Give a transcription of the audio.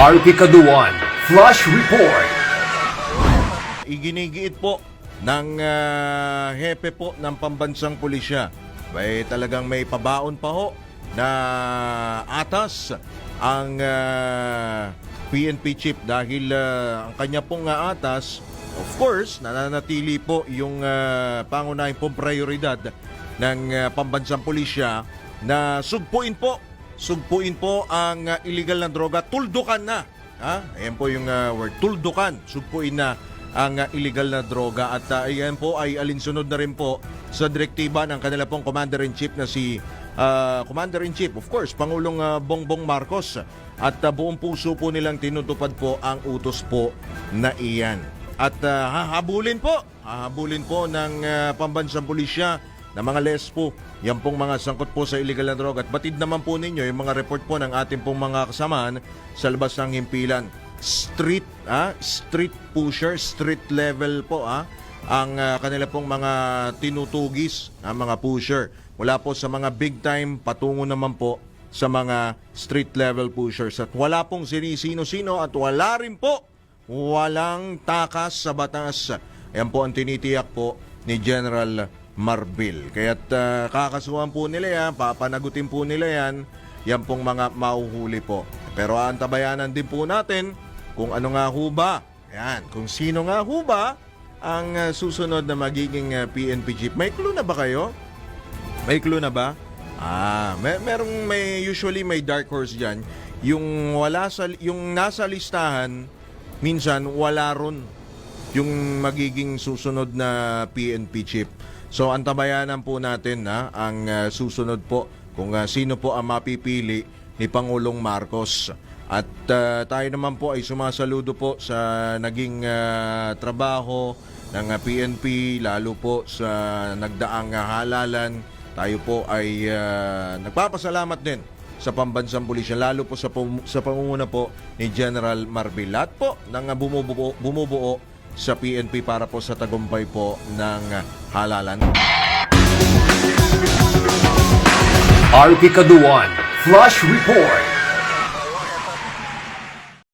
RP Kaduan, Flush Report. Iginigiit po ng ah, hepe po ng pambansang pulisya. May talagang may pabaon pa ho na atas ang ah, PNP chief dahil ah, ang kanya pong ah, atas of course nananatili po yung ah, pangunahing pong prioridad ng ah, pambansang pulisya na sugpuin po sugpuin po ang ah, illegal na droga. Tuldukan na ha? Ayan po yung ah, word tuldukan. Sugpuin na ang ah, illegal na droga. At ah, ayan po ay alinsunod na rin po sa direktiba ng kanila pong Commander-in-Chief na si ah, Commander-in-Chief of course Pangulong ah, Bongbong Marcos. At ah, buong puso po nilang tinutupad po ang utos po na iyan. At ah, hahabulin po hahabulin po ng ah, pambansang pulisya na mga lespo yan pong mga sangkot po sa illegal na droga. At batid naman po ninyo yung mga report po ng ating pong mga kasamahan sa labas ng himpilan. Street ah street pusher street level po ah ang ah, kanila pong mga tinutugis na mga pusher. Mula po sa mga big time patungo naman po sa mga street level pushers. At wala pong sinisino-sino at wala rin po walang takas sa batas. Yan po ang tinitiyak po ni General Marbil kaya't ah, kakasuhan po nila yan papanagutin po nila yan yan pong mga mauhuli po pero antabayanan din po natin kung ano nga ho ba yan kung sino nga ho ba ang ah, susunod na magiging ah, PNP chief may clue na ba kayo? May clue na ba? Ah, may merong may usually may dark horse diyan. Yung wala sa yung nasa listahan minsan wala ron yung magiging susunod na PNP chief. So antabayanan po natin na ang ah, susunod po kung ah, sino po ang mapipili ni Pangulong Marcos. At ah, tayo naman po ay sumasaludo po sa naging ah, trabaho ng PNP lalo po sa nagdaang halalan. Tayo po ay ah, nagpapasalamat din sa pambansang pulisya lalo po sa sa pangunguna po ni General Marbil. Lahat po ng bumubuo, bumubuo sa PNP para po sa tagumpay po ng ah, halalan. RP Kaduan, Flush Report.